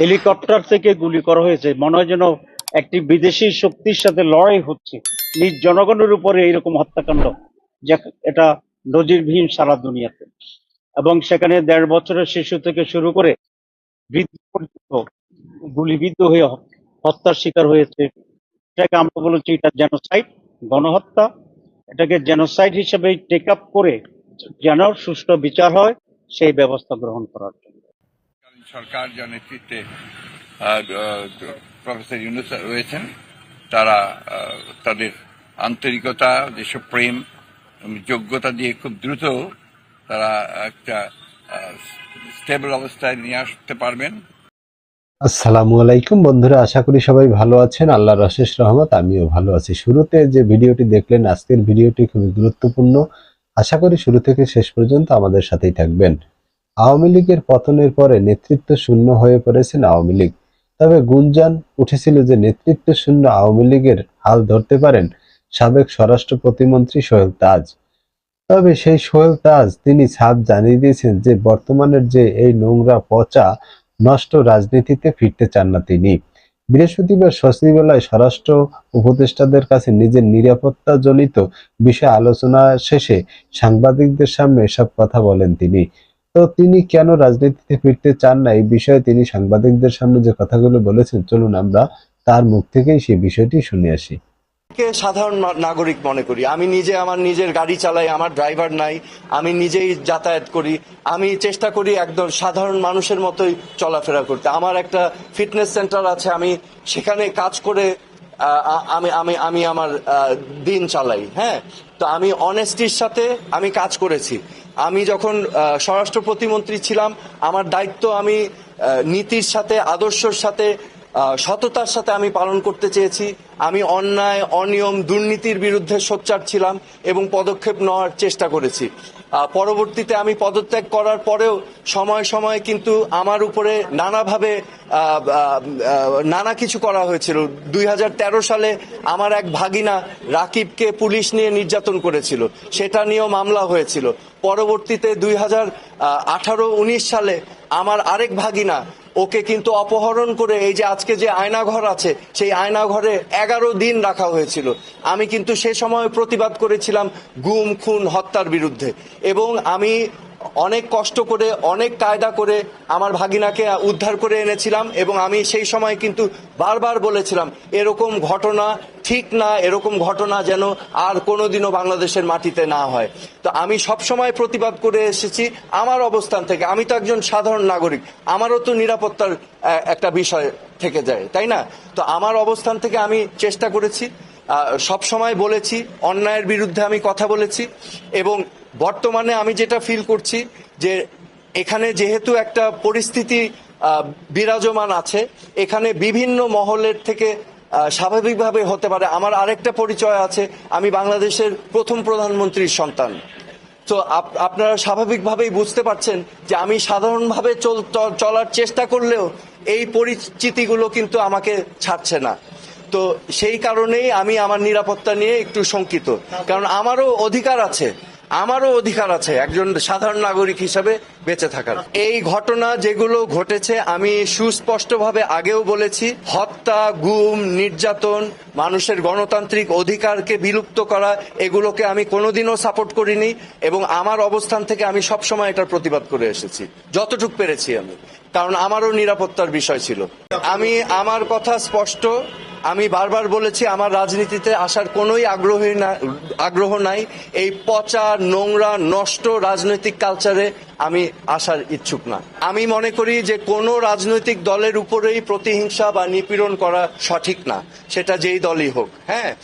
Helicopter থেকে গুলি করা হয়েছে। মনে হয় যেন একটি বিদেশি শক্তির সাথে লড়াই হচ্ছে। নিজ জনগণের উপরে এইরকম হত্যাকাণ্ড, যে এটা নজিরবিহীন সারা দুনিয়াতে। এবং সেখানে দেড় বছরের শিশু থেকে শুরু করে বৃদ্ধ পর্যন্ত গুলিবিদ্ধ হয়ে হত্যার শিকার হয়েছে। এটাকে আমরা বলেছি এটা জেনোসাইড গণহত্যা। এটাকে জেনোসাইড হিসেবে টেক আপ করে যেন সুষ্ঠু বিচার হয়, সেই ব্যবস্থা গ্রহণ করার জন্য। সরকার যার নেতৃত্বে প্রফেসর ইউনুস রয়েছেন। তারা তাদের আন্তরিকতা দেশপ্রেম প্রেম যোগ্যতা দিয়ে খুব দ্রুত তারা একটা স্টেবল অবস্থায় নিয়ে আসতে পারবেন। আসসালামু আলাইকুম বন্ধুরা, আশা করি সবাই ভালো আছেন। আল্লাহর অশেষ রহমত, আমিও ভালো আছি। শুরুতে যে ভিডিওটি দেখলেন, আজকের ভিডিওটি খুবই গুরুত্বপূর্ণ। আশা করি শুরু থেকে শেষ পর্যন্ত আমাদের সাথেই থাকবেন। আওয়ামী লীগের পতনের পরে নেতৃত্ব শূন্য হয়ে পড়েছেন আওয়ামী লীগ। তবে গুঞ্জন উঠেছিল যে নেতৃত্ব শূন্য আওয়ামী লীগের হাল ধরতে পারেন সাবেক স্বরাষ্ট্র প্রতিমন্ত্রী সোহেল তাজ। তবে সেই সোহেল তাজ তিনি ছাদ জানিয়ে দিয়েছেন যে বর্তমানের যে এই নোংরা পচা, নষ্ট রাজনীতিতে ফিরতে চান না তিনি। বৃহস্পতিবার সচিবালয় স্বরাষ্ট্র উপদেষ্টাদের কাছে নিজের নিরাপত্তা জনিত বিষয়ে আলোচনা শেষে সাংবাদিকদের সামনে এসব কথা বলেন তিনি। তো তিনি কেন রাজনীতিতে ফিরতে চান না? এই বিষয়ে তিনি সাংবাদিকদের সামনে যে কথাগুলো বলেছেন, চলুন আমরা তার মুখ থেকেই সেই বিষয়টি শুনে আসি। সাধারণ নাগরিক মনে করি? আমি নিজে, আমার নিজের গাড়ি চালাই, আমার ড্রাইভার নাই, আমি নিজেই যাতায়াত করি, আমি চেষ্টা করি একদম সাধারণ মানুষের মতোই চলাফেরা করতে। আমার একটা ফিটনেস সেন্টার আছে, আমি সেখানে কাজ করে আমি আমি আমি আমার দিন চালাই হ্যাঁ? তো আমি অনেস্টির সাথে আমি কাজ করেছি। আমি যখন স্বরাষ্ট্র প্রতিমন্ত্রী ছিলাম, আমার দায়িত্ব আমি নীতির সাথে, আদর্শর সাথে সততার সাথে আমি পালন করতে চেয়েছি। আমি অন্যায়, অনিয়ম, দুর্নীতির বিরুদ্ধে সোচ্চার ছিলাম এবং পদক্ষেপ নেওয়ার চেষ্টা করেছি। পরবর্তীতে আমি পদত্যাগ করার পরেও সময় সময় কিন্তু আমার উপরে নানাভাবে নানা কিছু করা হয়েছিল। দুই হাজার তেরো সালে আমার এক ভাগিনা রাকিবকে পুলিশ নিয়ে নির্যাতন করেছিল। সেটা নিয়েও মামলা হয়েছিল। পরবর্তীতে দুই হাজার আঠারো উনিশ সালে আমার আরেক ভাগিনা ওকে কিন্তু অপহরণ করে এই যে আজকে যে আয়নাঘর আছে, সেই আয়নাঘরে এগারো দিন রাখা হয়েছিল। আমি কিন্তু সে সময় প্রতিবাদ করেছিলাম গুম, খুন, হত্যার বিরুদ্ধে। এবং আমি অনেক কষ্ট করে, অনেক কায়দা করে আমার ভাগিনাকে উদ্ধার করে এনেছিলাম এবং আমি সেই সময় কিন্তু বারবার বলেছিলাম, এরকম ঘটনা ঠিক না, এরকম ঘটনা যেন আর কোনোদিনও বাংলাদেশের মাটিতে না হয়। তো আমি সবসময় প্রতিবাদ করে এসেছি আমার অবস্থান থেকে। আমি তো একজন সাধারণ নাগরিক, আমারও তো নিরাপত্তার একটা বিষয় থেকে যায়, তাই না? তো আমার অবস্থান থেকে আমি চেষ্টা করেছি সব সময় বলেছি, অন্যায়ের বিরুদ্ধে আমি কথা বলেছি এবং বর্তমানে আমি যেটা ফিল করছি যে এখানে যেহেতু একটা পরিস্থিতি বিরাজমান আছে, এখানে বিভিন্ন মহলের থেকে স্বাভাবিকভাবে হতে পারে। আমার আরেকটা পরিচয় আছে, আমি বাংলাদেশের প্রথম প্রধানমন্ত্রীর সন্তান। তো আপ- আপনারা স্বাভাবিকভাবেই বুঝতে পারছেন যে আমি সাধারণভাবে চলার চেষ্টা করলেও এই পরিচিতিগুলো কিন্তু আমাকে ছাড়ছে না। তো সেই কারণেই আমি আমার নিরাপত্তা নিয়ে একটু শঙ্কিত। কারণ আমারও অধিকার আছে। আমারও অধিকার আছে একজন সাধারণ নাগরিক হিসাবে বেঁচে থাকার। এই ঘটনা যেগুলো ঘটেছে, আমি সুস্পষ্টভাবে আগেও বলেছি, হত্যা, গুম, নির্যাতন, মানুষের গণতান্ত্রিক অধিকারকে বিলুপ্ত করা, এগুলোকে আমি কোনোদিনও সাপোর্ট করিনি এবং আমার অবস্থান থেকে আমি সবসময় এটার প্রতিবাদ করে এসেছি। যতটুক পেরেছি আমি। কারণ আমারও নিরাপত্তার বিষয় ছিল। আমি, আমার কথা স্পষ্ট আমি বারবার বলেছি, আমার রাজনীতিতে আসার কোনোই আগ্রহী না, আগ্রহ নাই। এই পচা, নোংরা, নষ্ট রাজনৈতিক কালচারে আমি আসার ইচ্ছুক না। আমি মনে করি যে কোনো রাজনৈতিক দলের উপরেই প্রতিহিংসা বা নিপীড়ন করা সঠিক না। সেটা যেই দলই হোক হ্যাঁ?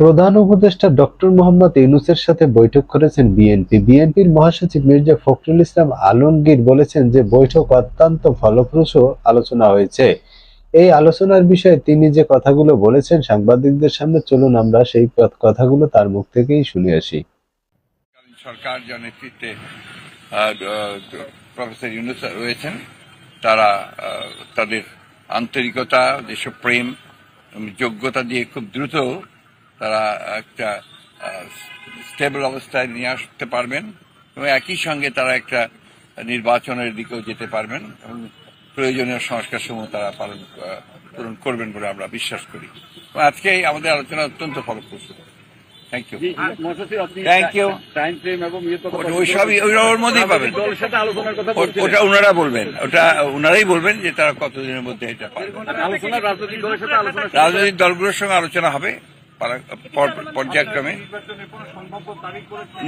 প্রধান উপদেষ্টা ডক্টর মোহাম্মদ ইউনুসের সাথে বৈঠক করেছেন বিএনপি। বিএনপির মহাসচিব মির্জা ফখরুল ইসলাম আলমগীর বলেছেন যে বৈঠক অত্যন্ত ফলপ্রসূ আলোচনা হয়েছে। এই আলোচনার বিষয়ে তিনি যে কথাগুলো বলেছেন সাংবাদিকদের সামনে, চলুন আমরা সেই কথাগুলো তার মুখ থেকেই শুনে আসি। সরকার যার নেতৃত্বে প্রফেসর ইউনুস রয়েছেন, তারা তাদের আন্তরিকতা, দেশপ্রেম যোগ্যতা দিয়ে খুব দ্রুত তারা একটা স্টেবল অবস্থায় নিয়ে আসতে পারবেন এবং একই সঙ্গে তারা একটা নির্বাচনের দিকেও যেতে পারবেন। এবং প্রয়োজনীয় সংস্কার সমূহ তারা পালন পূরণ করবেন বলে আমরা বিশ্বাস করি। আজকে আমাদের আলোচনা অত্যন্ত ফলপ্রসূ। Thank you thank you time frame এবং ওই সবই ওর মধ্যেই পাবেন। সাথে আলোচনার কথা ওটা ওনারা বলবেন। ওটা ওনারাই বলবেন যে তারা কতদিনের মধ্যে এটা আলোচনা রাজনৈতিক দলগুলোর সঙ্গে আলোচনা হবে। পর্যায়ক্রমে?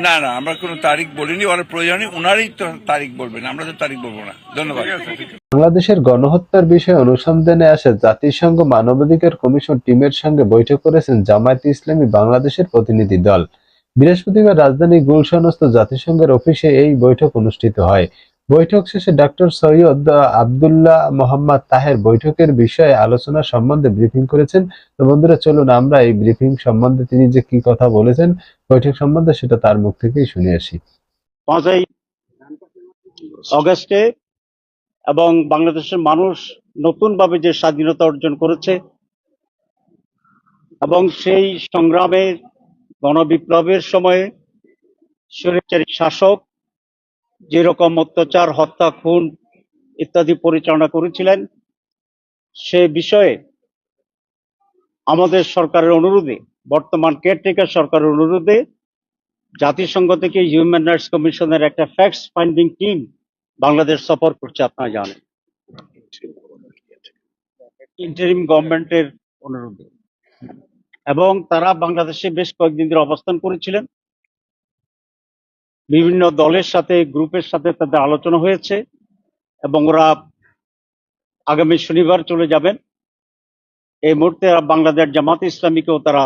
না না, আমরা কোনো তারিখ বলিনি ওরা প্রয়োজনই ওনারই তারিখ বলবেন, আমরা তো তারিখ বলব না। ধন্যবাদ। বাংলাদেশের গণহত্যার বিষয়ে অনুসন্ধানে আসে জাতিসংঘ মানবাধিকার কমিশন টিমের সঙ্গে বৈঠক করেছেন জামায়াত ইসলামী বাংলাদেশের প্রতিনিধি দল। বৃহস্পতিবার রাজধানী গুলশানস্থ জাতিসংঘের অফিসে এই বৈঠক অনুষ্ঠিত হয়। বৈঠক শেষে ডক্টর সৈয়দ আবদুল্লাহ মোহাম্মদ তাহের বৈঠকের বিষয়ে আলোচনা সম্বন্ধে ব্রিফিং করেছেন। তো বন্ধুরা, চলুন আমরা এই ব্রিফিং সম্বন্ধে তিনি যে কি কথা বলেছেন, বৈঠক সম্বন্ধে সেটা তার মুখ থেকেই শুনে আসি। পাঁচই অগস্টে এবং বাংলাদেশের মানুষ নতুনভাবে যে স্বাধীনতা অর্জন করেছে এবং সেই সংগ্রামে গণবিপ্লবের সময়ে স্বৈরাচারী শাসক যেরকম অত্যাচার, হত্যা, খুন ইত্যাদি পরিচালনা করেছিলেন, সে বিষয়ে আমাদের সরকারের অনুরোধে, বর্তমান কেয়ারটেকার সরকারের অনুরোধে জাতিসংঘ থেকে হিউম্যান রাইটস কমিশনের একটা ফ্যাক্টস ফাইন্ডিং টিম বাংলাদেশ সফর করছে, আপনারা জানেন। ইন্টারিম গভর্নমেন্টের অনুরোধে। এবং তারা বাংলাদেশে বেশ কয়েকদিন ধরে অবস্থান করেছিলেন। বিভিন্ন দলের সাথে, গ্রুপের সাথে তাদের আলোচনা হয়েছে এবং ওরা আগামী শনিবার চলে যাবেন। এই মুহূর্তে বাংলাদেশ জামাত ইসলামীকেও তারা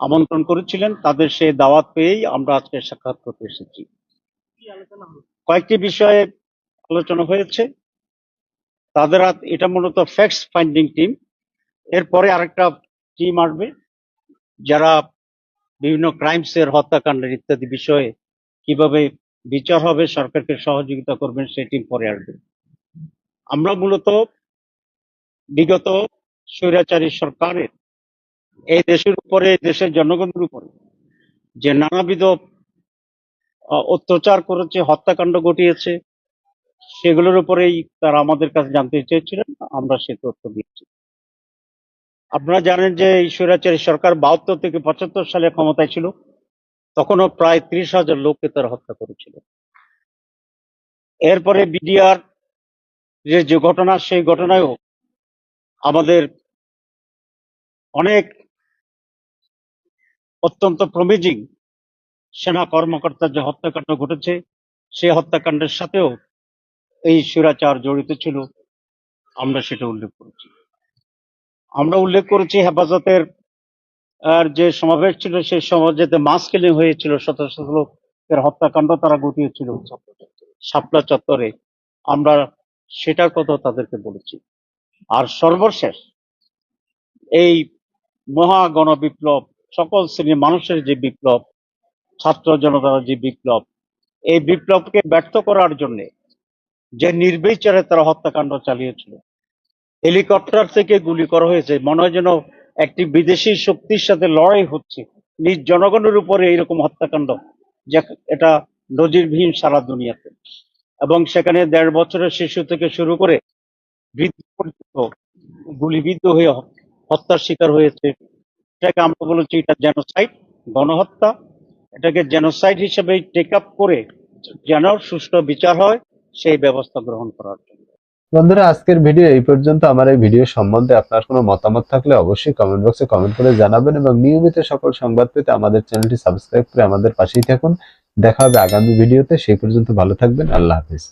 আমন্ত্রণ করেছিলেন। তাদের সেই দাওয়াত পেয়েই আমরা আজকে সাক্ষাৎ করতে এসেছি। কয়েকটি বিষয়ে আলোচনা হয়েছে। তাদের এটা মূলত ফ্যাক্টস ফাইন্ডিং টিম এরপরে আরেকটা টিম আসবে যারা বিভিন্ন ক্রাইমস এর হত্যাকাণ্ডের ইত্যাদি বিষয়ে কীভাবে বিচার হবে, সরকারকে সহযোগিতা করবেন সেটি পরে আসবে। আমরা মূলত বিগত স্বৈরাচারী সরকারের, এই দেশের উপরে দেশের জনগণের উপরে যে নানাবিধ অত্যাচার করেছে, হত্যাকাণ্ড ঘটিয়েছে, সেগুলোর উপরেই তারা আমাদের কাছে জানতে চেয়েছিলেন, আমরা সে তথ্য দিয়েছি। আপনারা জানেন যে এই স্বৈরাচারী সরকার বাহাত্তর থেকে পঁচাত্তর সালে ক্ষমতায় ছিল। তখনও প্রায় ত্রিশ হাজার লোককে তারা হত্যা করেছিল। এরপরে বিডিআর যে ঘটনা, সেই ঘটনায়ও আমাদের অনেক অত্যন্ত প্রমিজিং সেনা কর্মকর্তার যে হত্যাকাণ্ড ঘটেছে সেই হত্যাকাণ্ডের সাথেও এই সুরাচার জড়িত ছিল। আমরা সেটা উল্লেখ করেছি। আমরা উল্লেখ করেছি হেফাজতের আর যে সমাবেশ ছিল, সেই সমাজেতে মাস কেলিং হয়েছিল শত শত লোকের হত্যাকাণ্ড তারা ঘটিয়েছিল শাপলা চত্বরে। আমরা সেটার কথা তাদেরকে বলেছি। আর সর্বশেষ, এই মহা গণবিপ্লব, সকল শ্রেণির মানুষের যে বিপ্লব, ছাত্র জনতার যে বিপ্লব, এই বিপ্লবকে ব্যর্থ করার জন্যে যে নির্বিচারে তারা হত্যাকাণ্ড চালিয়েছিল, হেলিকপ্টার থেকে গুলি করা হয়েছে, মনে হয় যেন একটি বিদেশি শক্তির সাথে লড়াই হচ্ছে। নিজ জনগণের উপরে এইরকম হত্যাকাণ্ড, যে এটা নজিরবিহীন সারা দুনিয়াতে। এবং সেখানে দেড় বছরের শিশু থেকে শুরু করে বৃদ্ধ গুলিবিদ্ধ হয়ে হত্যার শিকার হয়েছে। এটাকে আমরা বলেছি এটা জেনোসাইড গণহত্যা। এটাকে জেনোসাইড হিসেবে টেক আপ করে যেন সুষ্ঠু বিচার হয়, সেই ব্যবস্থা গ্রহণ করার জন্য। বন্ধুরা, আজকের ভিডিও এই পর্যন্ত। আমার এই ভিডিও সম্বন্ধে আপনার কোনো মতামত থাকলে অবশ্যই কমেন্ট বক্সে কমেন্ট করে জানাবেন এবং নিয়মিত সকল সংবাদ পেতে আমাদের চ্যানেলটি সাবস্ক্রাইব করে আমাদের পাশেই থাকুন। দেখা হবে আগামী ভিডিওতে। সেই পর্যন্ত ভালো থাকবেন। আল্লাহ হাফিজ।